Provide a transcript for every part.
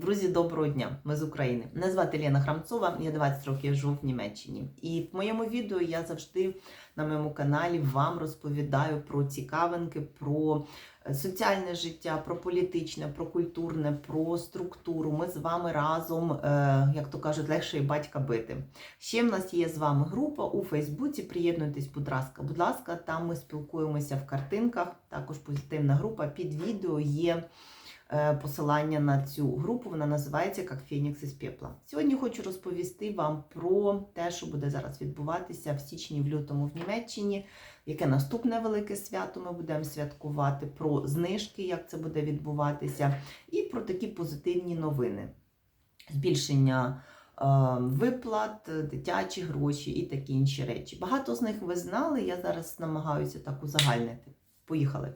Друзі, доброго дня! Ми з України. Мене звати Лена Храмцова, я 20 років живу в Німеччині. І в моєму відео я завжди на моєму каналі вам розповідаю про цікавинки, про е, соціальне життя, про політичне, про культурне, про структуру. Ми з вами разом, е, як то кажуть, легше і батька бити. Ще в нас є з вами група у Фейсбуці. Приєднуйтесь, будь ласка, будь ласка, там ми спілкуємося в картинках. Також позитивна група. Під відео є посилання на цю групу. Вона називається як Фенікс із пепла. Сьогодні хочу розповісти вам про те, що буде зараз відбуватися в січні, в лютому в Німеччині. Яке наступне велике свято ми будемо святкувати, про знижки, як це буде відбуватися, і про такі позитивні новини. Збільшення е, виплат, дитячі гроші і такі інші речі. Багато з них ви знали, я зараз намагаюся так узагальнити. Поїхали.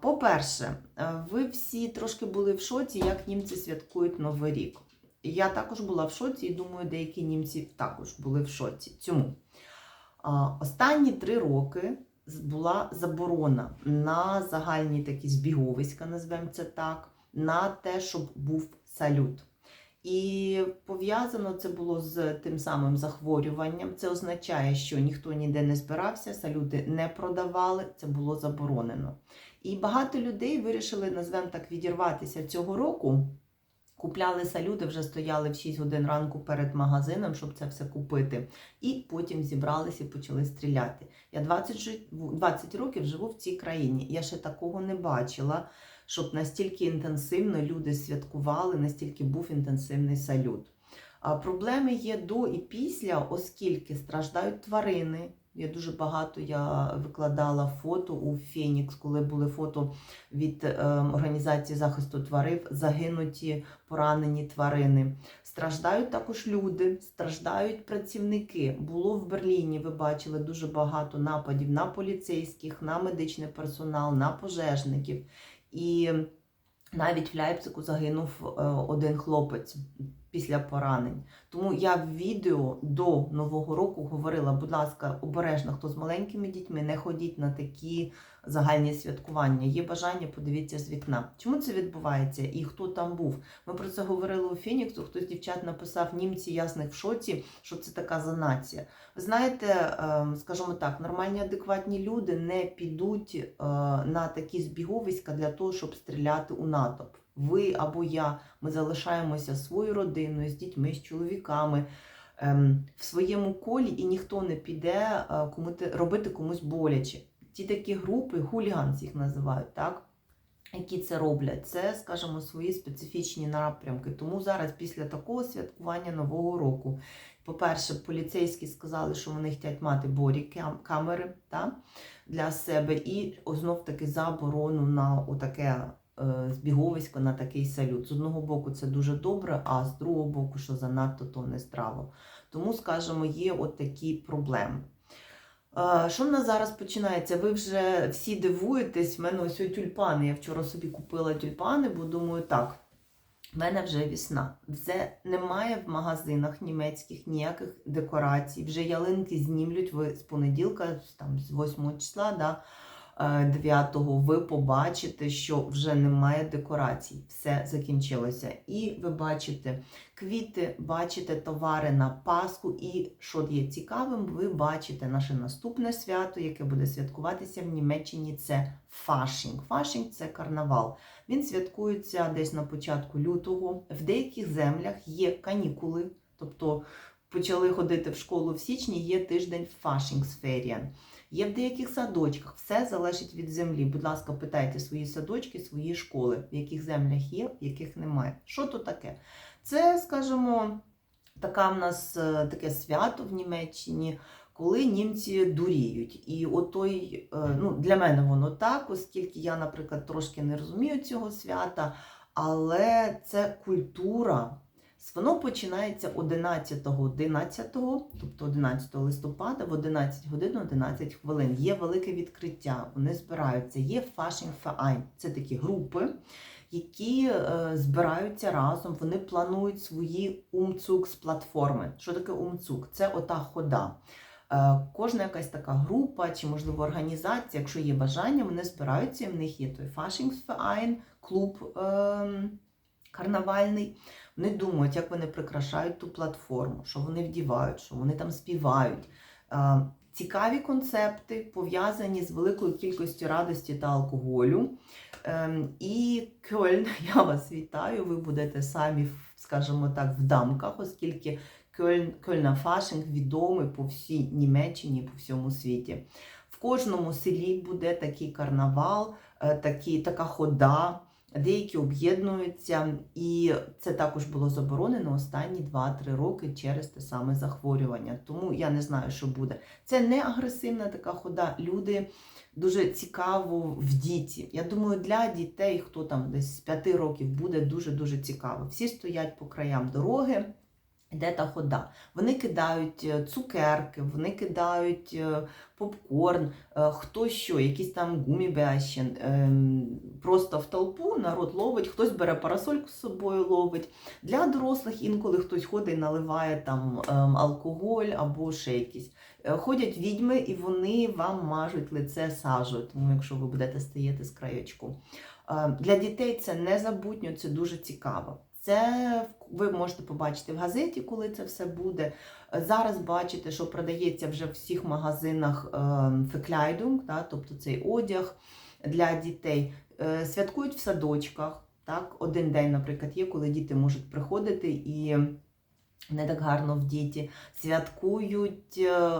По-перше, е, ви всі трошки були в шоці, як німці святкують Новий рік. Я також була в шоці, і думаю, деякі німці також були в шоці. А, Останні три роки була заборона на загальні такі збіговиська, назвемо це так, на те, щоб був салют. І пов'язано це було з тим самим захворюванням. Це означає, що ніхто ніде не збирався, салюти не продавали, це було заборонено. І багато людей вирішили, назвемо так, відірватися цього року. Купляли салюти, вже стояли в 6 годин ранку перед магазином, щоб це все купити. І потім зібралися і почали стріляти. Я 20, 20 років живу в цій країні. Я ще такого не бачила, щоб настільки інтенсивно люди святкували, настільки був інтенсивний салют. А проблеми є до і після, оскільки страждають тварини. Я дуже багато я викладала фото у Фенікс, коли були фото від е, організації захисту тварин, загинуті, поранені тварини. Страждають також люди, страждають працівники. Було в Берліні, ви бачили дуже багато нападів на поліцейських, на медичний персонал, на пожежників. І навіть в Ляйпцику загинув е, один хлопець після поранень. Тому я в відео до Нового року говорила, будь ласка, обережно, хто з маленькими дітьми, не ходіть на такі загальні святкування. Є бажання, подивіться з вікна. Чому це відбувається і хто там був? Ми про це говорили у Фініксу. Хтось дівчат написав німці ясних в шоці, що це така за нація. Ви знаєте, ем, скажімо так, нормальні адекватні люди не підуть е, на такі збіговиська для того, щоб стріляти у натовп. Ви або я, ми залишаємося своєю родиною, з дітьми, з чоловіками ем, в своєму колі, і ніхто не піде е, робити комусь боляче. Ті такі групи, хуліганці їх називають, так? Які це роблять, це, скажімо, свої специфічні напрямки. Тому зараз, після такого святкування Нового року, по-перше, поліцейські сказали, що вони хочуть мати борі камери та, для себе, і знов таки заборону на отаке збіговисько, на такий салют. З одного боку, це дуже добре, а з другого боку, що занадто то не здраво. Тому, скажімо, є от такі проблеми. Е, Що в нас зараз починається? Ви вже всі дивуєтесь, в мене ось тюльпани. Я вчора собі купила тюльпани, бо думаю, так, в мене вже весна. Вже немає в магазинах німецьких ніяких декорацій. Вже ялинки знімлють ви з понеділка, там, з 8 числа, да, 9-го, ви побачите, що вже немає декорацій. Все закінчилося. І ви бачите квіти, бачите товари на Пасху. І що є цікавим, ви бачите наше наступне свято, яке буде святкуватися в Німеччині. Це фашінг. Фашінг це карнавал. Він святкується десь на початку лютого. В деяких землях є канікули, тобто почали ходити в школу в січні, є тиждень фашінгсферія. Є в деяких садочках, все залежить від землі. Будь ласка, питайте свої садочки, свої школи, в яких землях є, в яких немає. Що то таке? Це, скажімо, така в нас е, таке свято в Німеччині, коли німці дуріють. І отой, е, ну, для мене воно так, оскільки я, наприклад, трошки не розумію цього свята, але це культура. Воно починається 11 11, тобто 11 листопада в 11 годин 11 хвилин. Є велике відкриття, вони збираються. Є Fasching Verein. Це такі групи, які е, збираються разом, вони планують свої умцукс платформи. Що таке умцук? Це ота хода. Е, Кожна якась така група чи, можливо, організація, якщо є бажання, вони збираються, і в них є той Faschingsverein, клуб ем, карнавальний. Вони думають, як вони прикрашають ту платформу, що вони вдівають, що вони там співають. Цікаві концепти пов'язані з великою кількістю радості та алкоголю. Ем, І Кельн, я вас вітаю. Ви будете самі, скажімо так, в дамках, оскільки Кельн, Кельна Фашинг відомий по всій Німеччині, по всьому світі. В кожному селі буде такий карнавал, е, такі, така хода. Деякі об'єднуються, і це також було заборонено останні 2-3 роки через те саме захворювання. Тому я не знаю, що буде. Це не агресивна така хода. Люди дуже цікаво в діті. Я думаю, для дітей, хто там десь з 5 років, буде дуже-дуже цікаво. Всі стоять по краям дороги. Де та хода? Вони кидають е, цукерки, вони кидають е, попкорн, е, хто що, якісь там гумібящин. ем, Просто в толпу народ ловить, хтось бере парасольку з собою ловить. Для дорослих інколи хтось ходить і наливає там ем, алкоголь або ще якісь. Ходять відьми і вони вам мажуть лице сажею, тому якщо ви будете стояти з краєчку. Е, Для дітей це незабутньо, це дуже цікаво. Це ви можете побачити в газеті, коли це все буде. Зараз бачите, що продається вже в всіх магазинах фекляйдунг, да, тобто цей одяг для дітей. Е, Святкують в садочках. Так, один день, наприклад, є, коли діти можуть приходити і не так гарно в діті. Святкують е, е,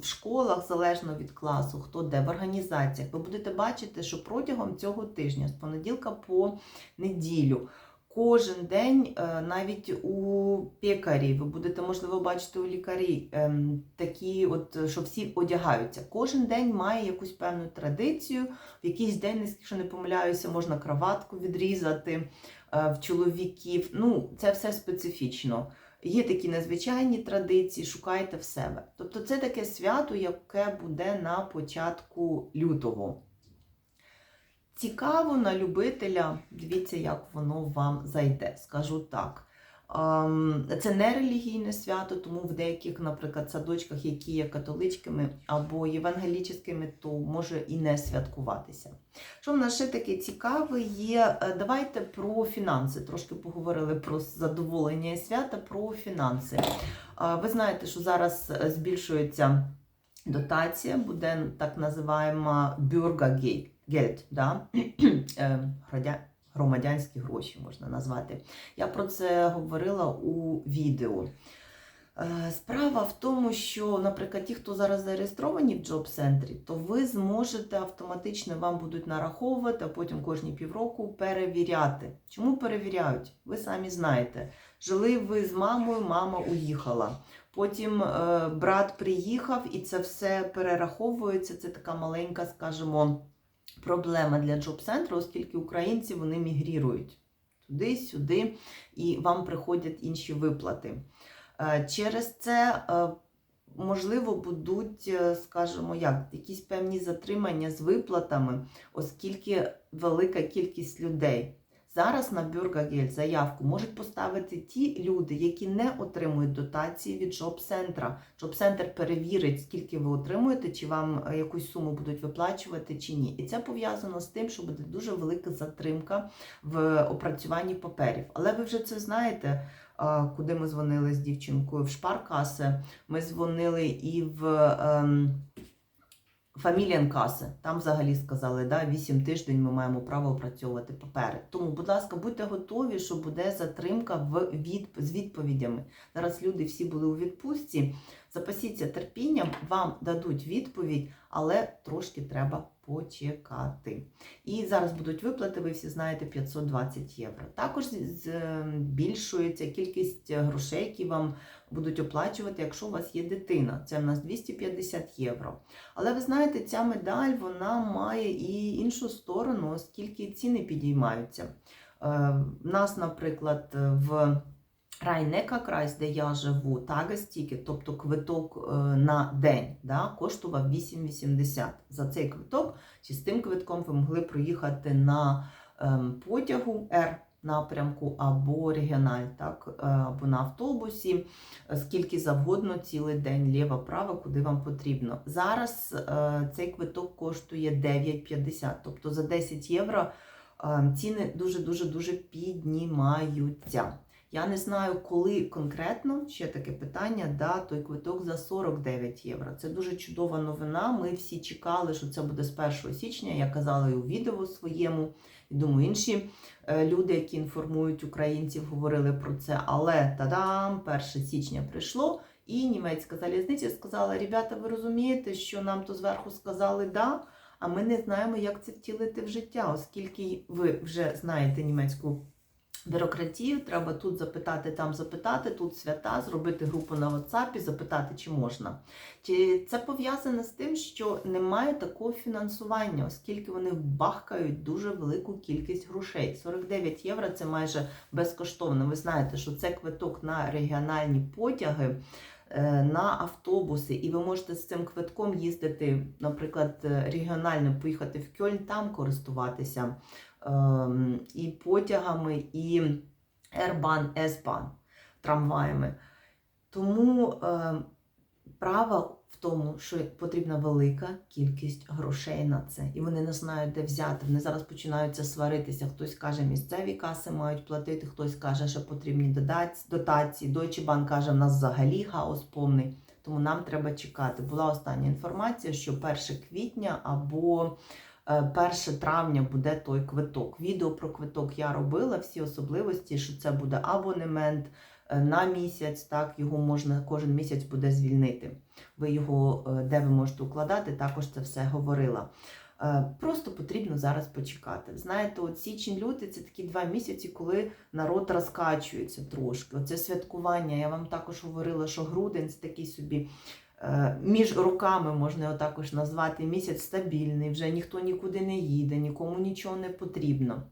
в школах залежно від класу, хто де, в організаціях. Ви будете бачити, що протягом цього тижня, з понеділка по неділю, кожен день, е, навіть у пекарі, ви будете, можливо, бачити у лікарі, ем, такі, от, що всі одягаються. Кожен день має якусь певну традицію. В якийсь день, якщо не помиляюся, можна краватку відрізати е, в чоловіків. Ну, це все специфічно. Є такі незвичайні традиції, шукайте в себе. Тобто це таке свято, яке буде на початку лютого. Цікаво на любителя, дивіться, як воно вам зайде, скажу так. Це не релігійне свято, тому в деяких, наприклад, садочках, які є католицькими або євангелічними, то може і не святкуватися. Що в нас ще таке цікаве є? Е, Давайте про фінанси. Трошки поговорили про задоволення і свята, про фінанси. Ви знаєте, що зараз е, збільшується дотація, буде так називаємо Bürgergeld, да? Е, громадянські гроші можна назвати. Я про це говорила у відео. Е, Справа в тому, що, наприклад, ті, хто зараз зареєстровані в джоб-центрі, то ви зможете автоматично вам будуть нараховувати, а потім кожні півроку перевіряти. Чому перевіряють? Ви самі знаєте. Жили ви з мамою, мама уїхала. Потім е, брат приїхав і це все перераховується. Це така маленька, скажімо, проблема для джоб-центру, оскільки українці вони мігрірують туди-сюди, і вам приходять інші виплати. Е, Через це, е, можливо, будуть, е, скажімо, як, якісь певні затримання з виплатами, оскільки велика кількість людей. Зараз на Бюргагель заявку можуть поставити ті люди, які не отримують дотації від джоб-центра. Джоб-центр перевірить, скільки ви отримуєте, чи вам е, якусь суму будуть виплачувати, чи ні. І це пов'язано з тим, що буде дуже велика затримка в опрацюванні паперів. Але ви вже це знаєте. Куди ми дзвонили з дівчинкою в Шпаркаси, ми дзвонили і в ем, Фаміліанкаси. Там взагалі сказали, да, 8 тиждень ми маємо право опрацьовувати папери. Тому, будь ласка, будьте готові, що буде затримка в від... з відповідями. Зараз люди всі були у відпустці. Запасіться терпінням, вам дадуть відповідь, але трошки треба почекати. І зараз будуть виплати, ви всі знаєте, 520 євро. Також збільшується кількість грошей, які вам будуть оплачувати, якщо у вас є дитина. Це в нас 250 євро. Але ви знаєте, ця медаль вона має і іншу сторону, оскільки ціни підіймаються. Е, В нас, наприклад, в Райнека Крайс, де я живу, Тагастіки, тобто квиток е, на день, да, коштував 8,80. За цей квиток чи з тим квитком ви могли проїхати на ем, потягу Р напрямку або регіональ, так, е, або на автобусі, е, скільки завгодно цілий день, ліво, право, куди вам потрібно. Зараз цей квиток коштує 9,50, тобто за 10 євро. е, ціни дуже-дуже дуже піднімаються. Я не знаю, коли конкретно ще таке питання, да, той квиток за 49 євро. Це дуже чудова новина. Ми всі чекали, що це буде з 1 січня. Я казала і у відео своєму. І думаю, інші е, люди, які інформують українців, говорили про це. Але тадам, 1 січня прийшло, і німецька залізниця сказала: ребята, ви розумієте, що нам то зверху сказали да, а ми не знаємо, як це втілити в життя, оскільки ви вже знаєте німецьку. Бюрократію треба тут запитати, там запитати, тут свята, зробити групу на WhatsApp, запитати, чи можна. Чи це пов'язане з тим, що немає такого фінансування, оскільки вони бахкають дуже велику кількість грошей. 49 євро це майже безкоштовно. Ви знаєте, що це квиток на регіональні потяги. е, На автобуси, і ви можете з цим квитком їздити, наприклад, е, регіонально поїхати в Кьольн, там користуватися і потягами, і Ербан, Есбан трамваями. Тому е, право в тому, що потрібна велика кількість грошей на це, і вони не знають, де взяти. Вони зараз починаються сваритися. Хтось каже, місцеві каси мають платити, хтось каже, що потрібні дотації. Deutsche Bank каже, в нас взагалі хаос повний. Тому нам треба чекати. Була остання інформація, що 1 квітня або 1 травня буде той квиток. Відео про квиток я робила, всі особливості, що це буде абонемент е, на місяць, так, його можна кожен місяць буде звільнити. Ви його, е, де ви можете укладати, також це все говорила. Е, Просто потрібно зараз почекати. Знаєте, от січень-лютий це такі два місяці, коли народ розкачується трошки. Оце святкування. Я вам також говорила, що грудень це такий собі е, між роками можна його також назвати місяць стабільний, вже ніхто нікуди не їде, нікому нічого не потрібно.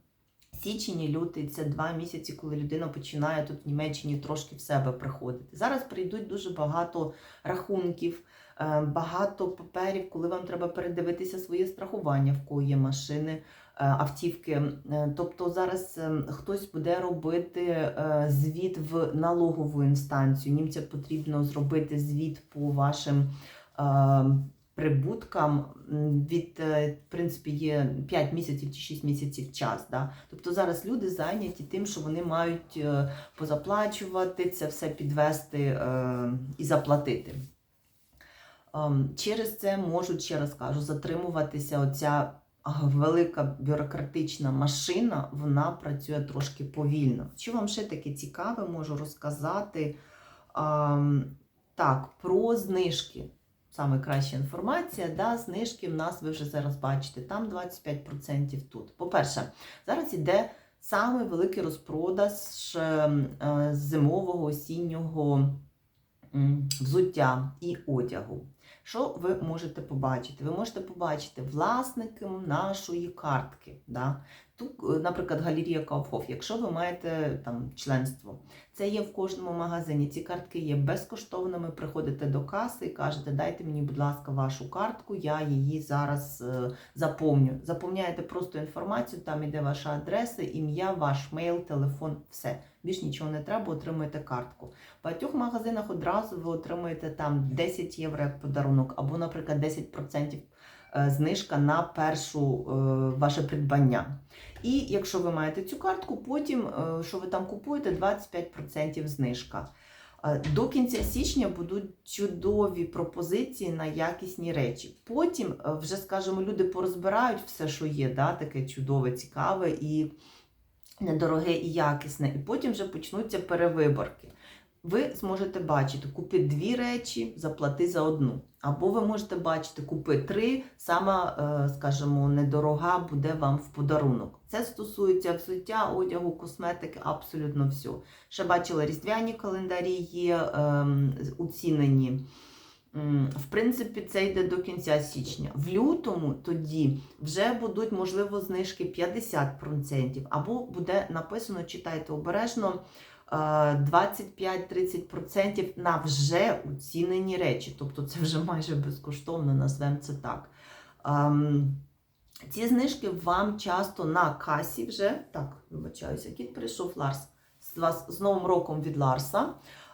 Січень і лютий це два місяці, коли людина починає тут в Німеччині трошки в себе приходити. Зараз прийдуть дуже багато рахунків, е, багато паперів, коли вам треба передивитися своє страхування, в кого є машини, е, автівки. Е, Тобто зараз е, хтось буде робити е, звіт в налогову інстанцію. Німцям потрібно зробити звіт по вашим. е, Прибуткам від, е, в принципі, є 5 місяців чи 6 місяців час. Да? Тобто зараз люди зайняті тим, що вони мають е, позаплачувати, це все підвести е, і заплатити. Ем, Через це можуть, ще раз кажу, затримуватися оця велика бюрократична машина, вона працює трошки повільно. Що вам ще таке цікаве, можу розказати? Так, про знижки. Саме краща інформація, да, знижки в нас ви вже зараз бачите, там 25% тут. По-перше, зараз іде саме великий розпродаж ем, е, зимового осіннього взуття і одягу. Що ви можете побачити? Ви можете побачити власником нашої картки. Да? Тут, е, наприклад, галерія Kaufhof, якщо ви маєте там членство, це є в кожному магазині. Ці картки є безкоштовними. Приходите до каси і кажете, дайте мені, будь ласка, вашу картку, я її зараз е, заповню. Заповняєте просто інформацію, там іде ваша адреса, ім'я, ваш мейл, телефон, все. Більш нічого не треба, отримуєте картку. В багатьох магазинах одразу ви отримуєте там 10 євро як подарунок, або, наприклад, 10% е, знижка на першу ваше придбання. І якщо ви маєте цю картку, потім, е, що ви там купуєте, 25% знижка. Е, До кінця січня будуть чудові пропозиції на якісні речі. Потім е, вже, скажімо, люди порозбирають все, що є, да, таке чудове, цікаве і недороге і якісне. І потім вже почнуться перевиборки. Ви зможете бачити, купи дві речі, заплати за одну. Або ви можете бачити, купи три, сама, е, скажімо, недорога буде вам в подарунок. Це стосується взуття, одягу, косметики, абсолютно все. Ще бачила різдвяні календарі є ем, уцінені. В принципі, це йде до кінця січня. В лютому тоді вже будуть, можливо, знижки 50%, або буде написано, читайте обережно, 25-30% на вже уцінені речі. Тобто це вже майже безкоштовно, назвемо це так. Ем, Ці знижки вам часто на касі вже. Так, вибачаюся, кіт прийшов Ларс. З вас з Новим роком від Ларса.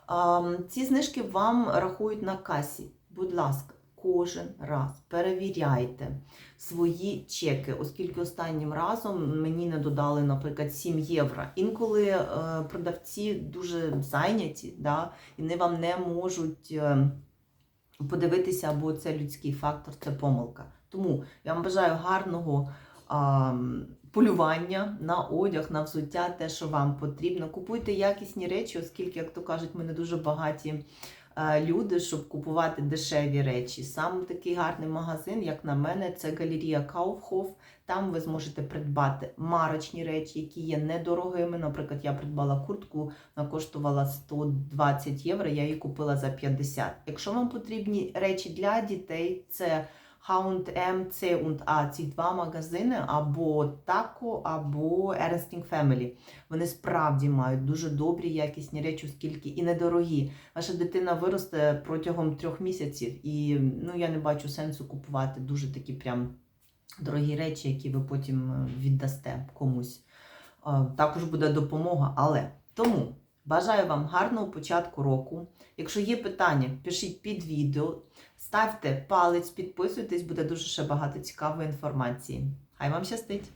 Ем, Ці знижки вам рахують на касі. Будь ласка, кожен раз перевіряйте свої чеки, оскільки останнім разом мені не додали, наприклад, 7 євро. Інколи е, продавці дуже зайняті, да, і вони вам не можуть. Е, подивитися, або це людський фактор, це помилка. Тому я вам бажаю гарного полювання на одяг, на взуття, те, що вам потрібно. Купуйте якісні речі, оскільки, як то кажуть, ми не дуже багаті люди, щоб купувати дешеві речі. Сам такий гарний магазин, як на мене, це галерія Kaufhof. Там ви зможете придбати марочні речі, які є недорогими. Наприклад, я придбала куртку, вона коштувала 120 євро, я її купила за 50. Якщо вам потрібні речі для дітей, це H&M, C und A, ці два магазини, або Taco, або Ernst Family. Вони справді мають дуже добрі якісні речі, оскільки і недорогі. Ваша дитина виросте протягом трьох місяців, і ну я не бачу сенсу купувати дуже такі прям дорогі речі, які ви потім е, віддасте комусь. Е, Також буде допомога, але тому бажаю вам гарного початку року. Якщо є питання, пишіть під відео, ставте палець, підписуйтесь, буде дуже ще багато цікавої інформації. Хай вам щастить!